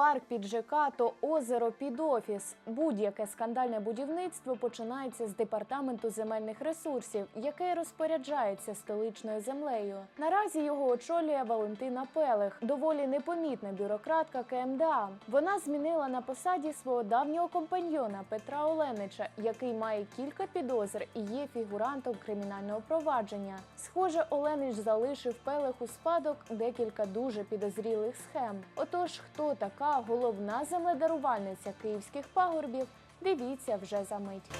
парк під ЖК то озеро під офіс. Будь-яке скандальне будівництво починається з департаменту земельних ресурсів, який розпоряджається столичною землею. Наразі його очолює Валентина Пелех, доволі непомітна бюрократка КМДА. Вона змінила на посаді свого давнього компаньйона Петра Оленича, який має кілька підозр і є фігурантом кримінального провадження. Схоже, Оленич залишив Пелех у спадок декілька дуже підозрілих схем. Отож, хто така головна земледарувальниця київських пагорбів, дивіться вже за мить.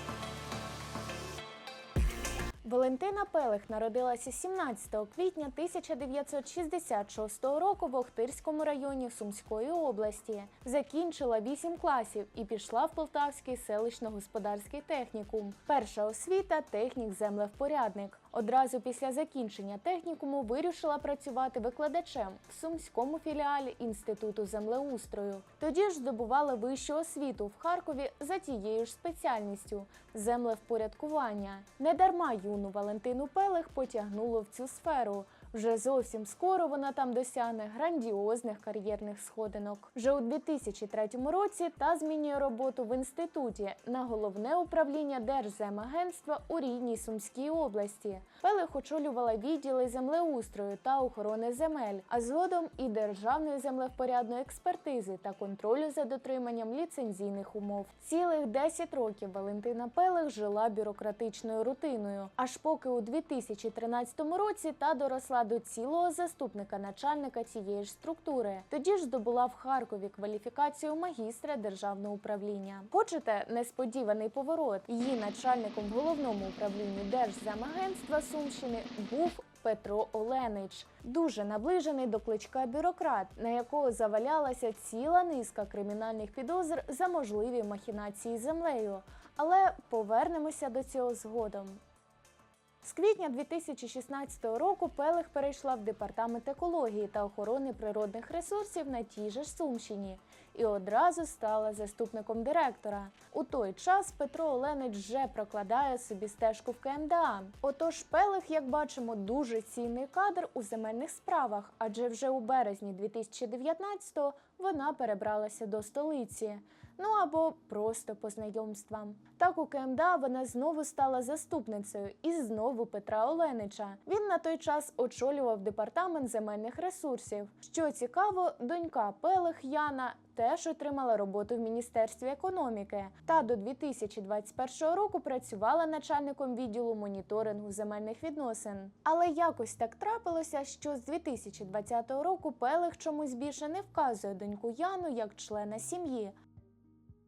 Валентина Пелех народилася 17 квітня 1966 року в Охтирському районі Сумської області. Закінчила 8 класів і пішла в Полтавський селищно-господарський технікум. Перша освіта технік землевпорядник. Одразу після закінчення технікуму вирішила працювати викладачем в сумському філіалі Інституту землеустрою. Тоді ж здобувала вищу освіту в Харкові за тією ж спеціальністю землевпорядкування. Недарма юну Валентину Пелех потягнуло в цю сферу. Вже зовсім скоро вона там досягне грандіозних кар'єрних сходинок. Вже у 2003 році та змінює роботу в інституті на головне управління Держземагентства у рідній Сумській області. Пелех очолювала відділи землеустрою та охорони земель, а згодом і державної землевпорядної експертизи та контролю за дотриманням ліцензійних умов. Цілих 10 років Валентина Пелех жила бюрократичною рутиною, аж поки у 2013 році та доросла до цілого заступника начальника цієї ж структури. Тоді ж здобула в Харкові кваліфікацію магістра державного управління. Хочете несподіваний поворот? Її начальником в головному управлінні Держземагентства Сумщини був Петро Оленич, дуже наближений до кличка бюрократ, на якого завалялася ціла низка кримінальних підозр за можливі махінації землею. Але повернемося до цього згодом. З квітня 2016 року Пелех перейшла в департамент екології та охорони природних ресурсів на тій же Сумщині і одразу стала заступником директора. У той час Петро Оленич вже прокладає собі стежку в КМДА. Отож, Пелех, як бачимо, дуже цінний кадр у земельних справах, адже вже у березні 2019-го вона перебралася до столиці. Ну або просто по знайомствам. Так у КМДА вона знову стала заступницею і знову Петра Оленича. Він на той час очолював департамент земельних ресурсів. Що цікаво, донька Пелех Яна теж отримала роботу в міністерстві економіки та до 2021 року працювала начальником відділу моніторингу земельних відносин. Але якось так трапилося, що з 2020 року Пелех чомусь більше не вказує доньку Яну як члена сім'ї.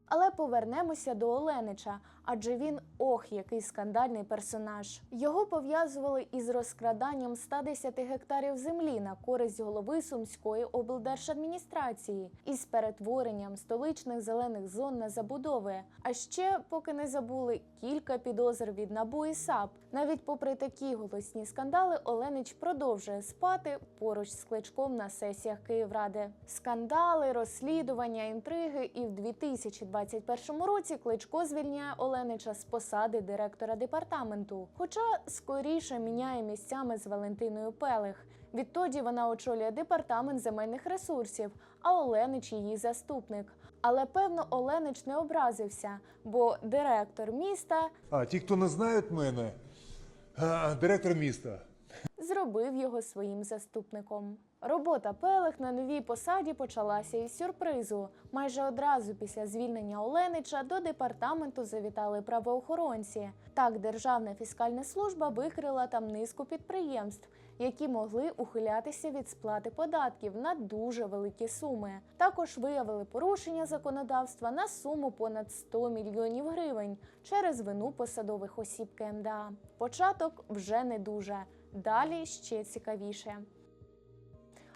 Але повернемося до Оленича, адже він ох, який скандальний персонаж. Його пов'язували із розкраданням 110 гектарів землі на користь голови Сумської облдержадміністрації із перетворенням столичних зелених зон на забудови. А ще, поки не забули, кілька підозр від НАБУ і САП. Навіть попри такі голосні скандали, Оленич продовжує спати поруч з кличком на сесіях Київради. Скандали, розслідування, інтриги, і в 2021 році Кличко звільняє Оленича з посади директора департаменту. Хоча скоріше міняє місцями з Валентиною Пелех. Відтоді вона очолює департамент земельних ресурсів, а Оленич її заступник. Але певно, Оленич не образився, бо директор міста А ті, хто не знають мене, а, директор міста. зробив його своїм заступником. Робота Пелех на новій посаді почалася із сюрпризу. Майже одразу після звільнення Оленича до департаменту завітали правоохоронці. Так, Державна фіскальна служба викрила там низку підприємств, які могли ухилятися від сплати податків на дуже великі суми. Також виявили порушення законодавства на суму понад 100 мільйонів гривень через вину посадових осіб КМДА. Початок вже не дуже. Далі ще цікавіше.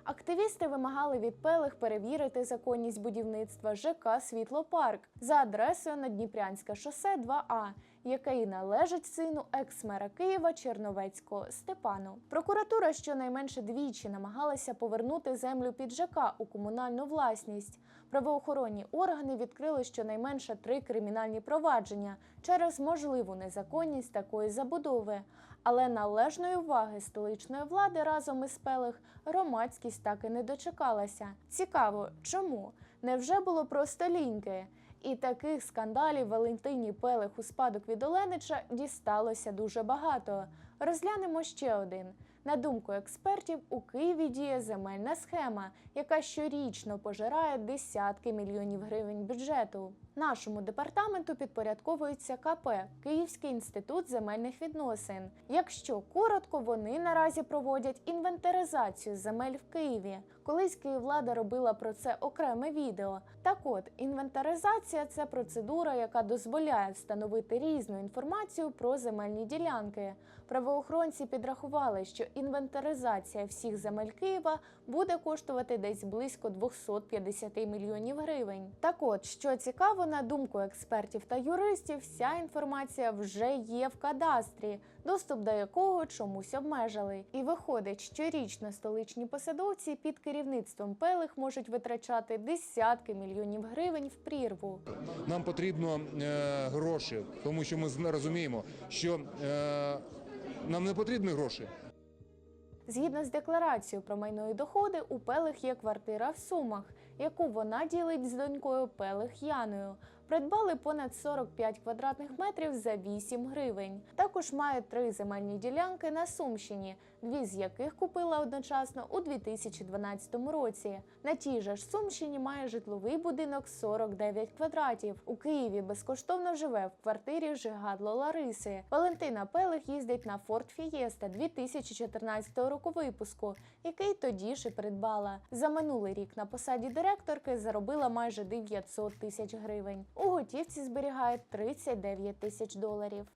Активісти вимагали від Пелех перевірити законність будівництва ЖК Світлопарк за адресою на Дніпрянське шосе 2А, який належить сину екс-мера Києва Черновецького Степану. Прокуратура щонайменше двічі намагалася повернути землю під ЖК у комунальну власність. Правоохоронні органи відкрили щонайменше три кримінальні провадження через можливу незаконність такої забудови. Але належної уваги столичної влади разом із Пелех громадськість так і не дочекалася. Цікаво, чому? Невже було просто ліньки? І таких скандалів Валентині Пелих у спадок від Оленича дісталося дуже багато. Розглянемо ще один. На думку експертів, у Києві діє земельна схема, яка щорічно пожирає десятки мільйонів гривень бюджету. Нашому департаменту підпорядковується КП Київський інститут земельних відносин. Якщо коротко, вони наразі проводять інвентаризацію земель в Києві. Колись Київлада робила про це окреме відео. Так от, інвентаризація це процедура, яка дозволяє встановити різну інформацію про земельні ділянки. Правоохоронці підрахували, що інвентаризація всіх земель Києва буде коштувати десь близько 250 мільйонів гривень. Так от, що цікаво, на думку експертів та юристів, вся інформація вже є в кадастрі, доступ до якого чомусь обмежили. І виходить, щорічно столичні посадовці під керівництвом Пелих можуть витрачати десятки мільйонів гривень в прірву. Нам потрібно е, гроші, тому що ми розуміємо, що е, нам не потрібні гроші. Згідно з декларацією про майно і доходи, у Пелих є квартира в Сумах, яку вона ділить з донькою Пелих Яною. Придбали понад 45 квадратних метрів за 8 гривень. Також має три земельні ділянки на Сумщині, дві з яких купила одночасно у 2012 році. На тій же ж Сумщині має житловий будинок 49 квадратів. У Києві безкоштовно живе в квартирі Жигадло Лариси. Валентина Пелих їздить на Ford Fiesta 2014 року випуску, який тоді ж і придбала. За минулий рік на посаді директорки заробила майже 900 тисяч гривень. У готівці зберігає 39 тисяч доларів.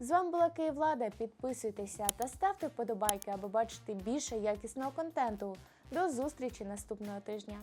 З вами була Київлада. Підписуйтеся та ставте вподобайки, аби бачити більше якісного контенту. До зустрічі наступного тижня.